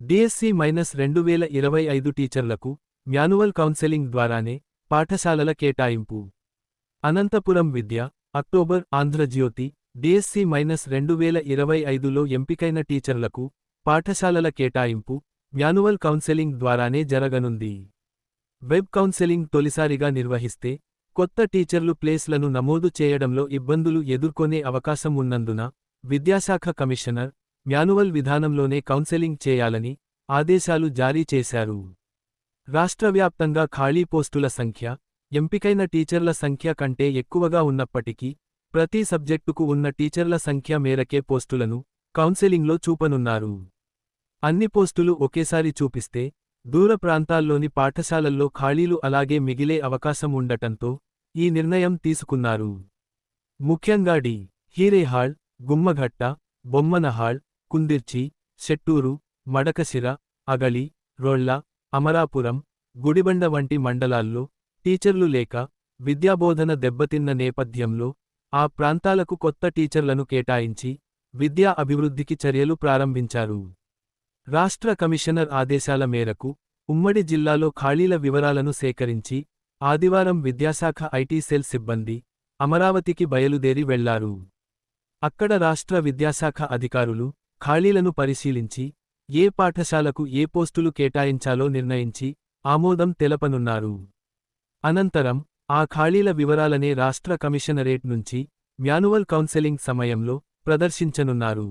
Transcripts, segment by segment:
DSC minus రెండు వేల ఇరవై ఐదు టీచర్లకు మ్యానువల్ కౌన్సెలింగ్ ద్వారానే పాఠశాలల కేటాయింపు. అనంతపురం విద్య అక్టోబర్ ఆంధ్రజ్యోతి డిఎస్సి మైనస్ రెండు వేల ఇరవై ఐదులో ఎంపికైన టీచర్లకు పాఠశాలల కేటాయింపు మ్యానువల్ కౌన్సెలింగ్ ద్వారానే జరగనుంది. వెబ్ కౌన్సెలింగ్ తొలిసారిగా నిర్వహిస్తే కొత్త టీచర్లు ప్లేస్లను నమోదు చేయడంలో ఇబ్బందులు ఎదుర్కొనే అవకాశం ఉన్నందున విద్యాశాఖ కమిషనర్ మ్యానువల్ విధానంలోనే కౌన్సెలింగ్ చేయాలని ఆదేశాలు జారీ చేశారు. రాష్ట్రవ్యాప్తంగా ఖాళీ పోస్టుల సంఖ్య ఎంపికైన టీచర్ల సంఖ్య కంటే ఎక్కువగా ఉన్నప్పటికీ ప్రతి సబ్జెక్టుకు ఉన్న టీచర్ల సంఖ్య మేరకే పోస్టులను కౌన్సెలింగ్లో చూపనున్నారు. అన్ని పోస్టులు ఒకేసారి చూపిస్తే దూర ప్రాంతాల్లోని పాఠశాలల్లో ఖాళీలు అలాగే మిగిలే అవకాశం ఉండటంతో ఈ నిర్ణయం తీసుకున్నారు. ముఖ్యంగా డి. హీరేహాళ్ గుమ్మఘట్ట బొమ్మనహాళ్ కుందిర్చి షెట్టూరు మడకశిర అగళి రొళ్ళ అమరాపురం గుడిబండ వంటి మండలాల్లో టీచర్లు లేక విద్యాబోధన దెబ్బతిన్న నేపథ్యంలో ఆ ప్రాంతాలకు కొత్త టీచర్లను కేటాయించి విద్యా అభివృద్ధికి చర్యలు ప్రారంభించారు. రాష్ట్ర కమిషనర్ ఆదేశాల మేరకు ఉమ్మడి జిల్లాలో ఖాళీల వివరాలను సేకరించి ఆదివారం విద్యాశాఖ ఐటీ సెల్ సిబ్బంది అమరావతికి బయలుదేరి వెళ్ళారు. అక్కడ రాష్ట్ర విద్యాశాఖ అధికారులు ఖాళీలను పరిశీలించి ఏ పాఠశాలకు ఏ పోస్టులు కేటాయించాలో నిర్ణయించి ఆమోదం తెలపనున్నారు. అనంతరం ఆ ఖాళీల వివరాలనే రాష్ట్ర కమిషనరేట్ నుంచి మ్యానువల్ కౌన్సెలింగ్ సమయంలో ప్రదర్శించనున్నారు.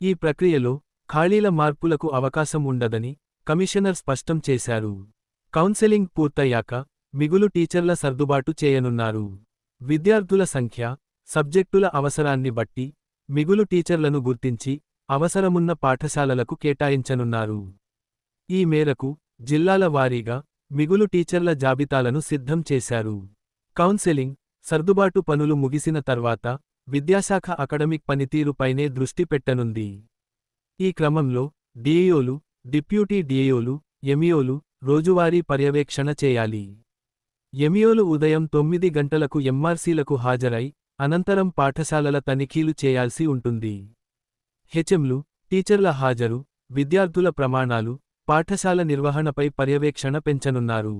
ఈ ప్రక్రియలో ఖాళీల మార్పులకు అవకాశం ఉండదని కమిషనర్ స్పష్టం చేశారు. కౌన్సెలింగ్ పూర్తయ్యాక మిగులు టీచర్ల సర్దుబాటు చేయనున్నారు. విద్యార్థుల సంఖ్య సబ్జెక్టుల అవసరాన్ని బట్టి మిగులు టీచర్లను గుర్తించి అవసరమున్న పాఠశాలలకు కేటాయించనున్నారు. ఈ మేరకు జిల్లాల వారీగా మిగులు టీచర్ల జాబితాలను సిద్ధం చేశారు. కౌన్సెలింగ్ సర్దుబాటు పనులు ముగిసిన తర్వాత విద్యాశాఖ అకడమిక్ పనితీరుపైనే దృష్టి పెట్టనుంది. ఈ క్రమంలో డిఏఓలు డిప్యూటీ డిఏఓలు ఎమియోలు రోజువారీ పర్యవేక్షణ చేయాలి. ఎమియోలు ఉదయం తొమ్మిది గంటలకు ఎంఆర్సీలకు హాజరై అనంతరం పాఠశాలల తనిఖీలు చేయాల్సి ఉంటుంది. హెచ్ఎంలు టీచర్ల హాజరు విద్యార్థుల ప్రమాణాలు పాఠశాల నిర్వహణపై పర్యవేక్షణ పెంచనున్నారు.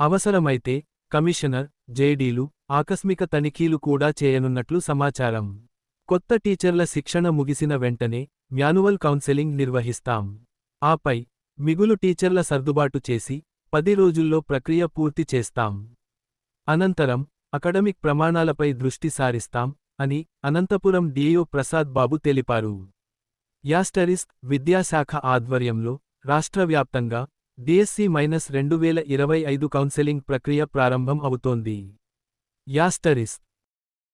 అవసరమైతే కమిషనర్ జేడీలు ఆకస్మిక తనిఖీలు కూడా చేయనున్నట్లు సమాచారం. కొత్త టీచర్ల శిక్షణ ముగిసిన వెంటనే మ్యానువల్ కౌన్సెలింగ్ నిర్వహిస్తాం. ఆపై మిగులు టీచర్ల సర్దుబాటు చేసి పది రోజుల్లో ప్రక్రియ పూర్తి చేస్తాం. అనంతరం అకడమిక్ ప్రమాణాలపై దృష్టి సారిస్తాం. అని అనంతపురం డిఏఓ ప్రసాద్ బాబు తెలిపారు. యాస్టరిస్క్ విద్యాశాఖ ఆధ్వర్యంలో రాష్ట్రవ్యాప్తంగా డిఎస్సి మైనస్ రెండు వేల ఇరవై ఐదు కౌన్సెలింగ్ ప్రక్రియ ప్రారంభం అవుతోంది. యాస్టరిస్క్